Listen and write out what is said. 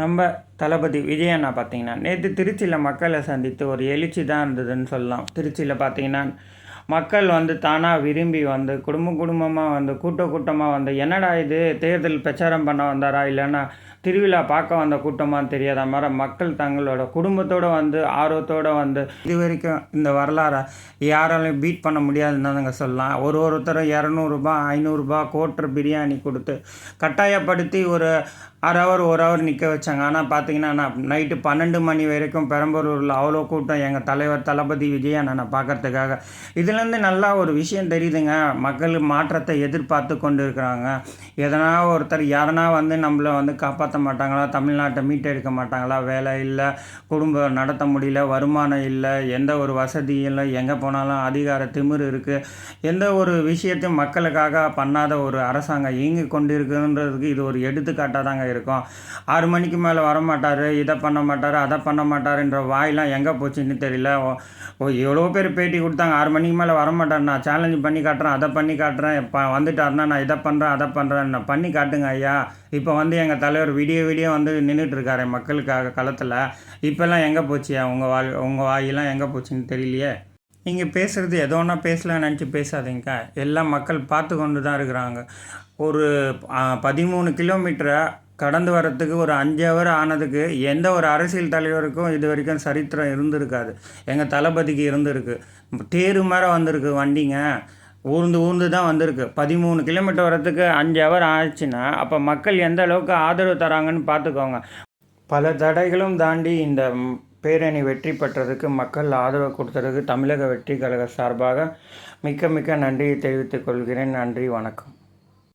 நம்ம தளபதி விஜய் அண்ணா பார்த்தீங்கன்னா நேற்று திருச்சியில் மக்களை சந்தித்து ஒரு எழுச்சி தான் இருந்ததுன்னு சொல்லலாம். திருச்சியில் பார்த்தீங்கன்னா மக்கள் வந்து தானாக விரும்பி வந்து குடும்ப குடும்பமாக வந்து கூட்ட கூட்டமாக வந்து என்னடா இது தேர்தல் பிரச்சாரம் பண்ண வந்தாரா இல்லைன்னா திருவிழா பார்க்க வந்த கூட்டமாக தெரியாத மாதிரி மக்கள் தங்களோட குடும்பத்தோடு வந்து ஆர்வத்தோடு வந்து இது வரைக்கும் இந்த வரலாறை யாராலையும் பீட் பண்ண முடியாதுன்னு தாங்க சொல்லலாம். ஒரு ஒருத்தரும் இரநூறுபா ஐநூறுரூபா கோட்டர் பிரியாணி கொடுத்து கட்டாயப்படுத்தி ஒரு அரை ஹவர் ஒரு ஹவர் நிற்க வச்சாங்க. ஆனால் பார்த்தீங்கன்னா நான் நைட்டு பன்னெண்டு மணி வரைக்கும் பெரம்பலூரில் அவ்வளோ கூட்டம் எங்கள் தலைவர் தளபதி விஜய் நான் பார்க்கறதுக்காக இதுலேருந்து நல்லா ஒரு விஷயம் தெரியுதுங்க. மக்கள் மாற்றத்தை எதிர்பார்த்து கொண்டு இருக்கிறாங்க எதனா ஒருத்தர் யாரனா வந்து நம்மளை வந்து காப்பாற்ற மாட்டாங்களா? தமிழ்நாட்டை மீட்டெடுக்க மாட்டாங்களா? வேலை இல்லை குடும்பம் நடத்த முடியல வருமானம் இல்லை எந்த ஒரு வசதியும் இல்லை எங்கே போனாலும் அதிகார திமிரு இருக்குது எந்த ஒரு விஷயத்தையும் மக்களுக்காக பண்ணாத ஒரு அரசாங்கம் இயங்கி கொண்டு இருக்குன்றதுக்கு இது ஒரு எடுத்துக்காட்டாக தாங்க இருக்கும். ஆறு மணிக்கு மேலே வரமாட்டார் இதை பண்ண மாட்டார் அதை பண்ண மாட்டாருன்ற வாயெலாம் எங்கே போச்சுன்னு தெரியல. எவ்வளோ பேர் பேட்டி கொடுத்தாங்க. ஆறு மணிக்கு மேலே வரமாட்டார் நான் சேலஞ்சு பண்ணி காட்டுறேன் அதை பண்ணி காட்டுறேன். இப்போ வந்துட்டாருன்னா நான் இதை பண்ணுறேன் அதை பண்ணுறேன் நான் பண்ணி காட்டுங்க ஐயா. இப்போ வந்து எங்கள் தலைவர் விடிய விடிய வந்து நின்றுட்டு இருக்காரு மக்களுக்காக களத்தில். இப்போல்லாம் எங்கே போச்சு உங்கள் வாய் உங்கள் வாயெல்லாம் எங்கே போச்சுன்னு தெரியலையே. நீங்கள் பேசுகிறது எதோ ஒன்றா பேசலாம்னு நினச்சி பேசாதீங்க எல்லா மக்கள் பார்த்து கொண்டு தான் இருக்கிறாங்க. ஒரு பதிமூணு கிலோமீட்டரை கடந்து வரத்துக்கு ஒரு அஞ்சு ஹவர் ஆனதுக்கு எந்த ஒரு அரசியல் தலைவருக்கும் இது வரைக்கும் சரித்திரம் இருந்திருக்காது. எங்கள் தளபதிக்கு இருந்திருக்கு. தேரு மாதிரி வந்திருக்கு வண்டிங்க. ஊர்ந்து ஊர்ந்து தான் வந்திருக்கு. பதிமூணு கிலோமீட்டர் வரத்துக்கு அஞ்சு ஹவர் ஆச்சுன்னா அப்போ மக்கள் எந்த அளவுக்கு ஆதரவு தராங்கன்னு பார்த்துக்கோங்க பல தடைகளும் தாண்டி இந்த பேரணி வெற்றி பெற்றதுக்கு மக்கள் ஆதரவு கொடுத்ததுக்கு தமிழக வெற்றி கழக சார்பாக மிக்க மிக்க நன்றியை தெரிவித்துக் கொள்கிறேன். நன்றி வணக்கம்.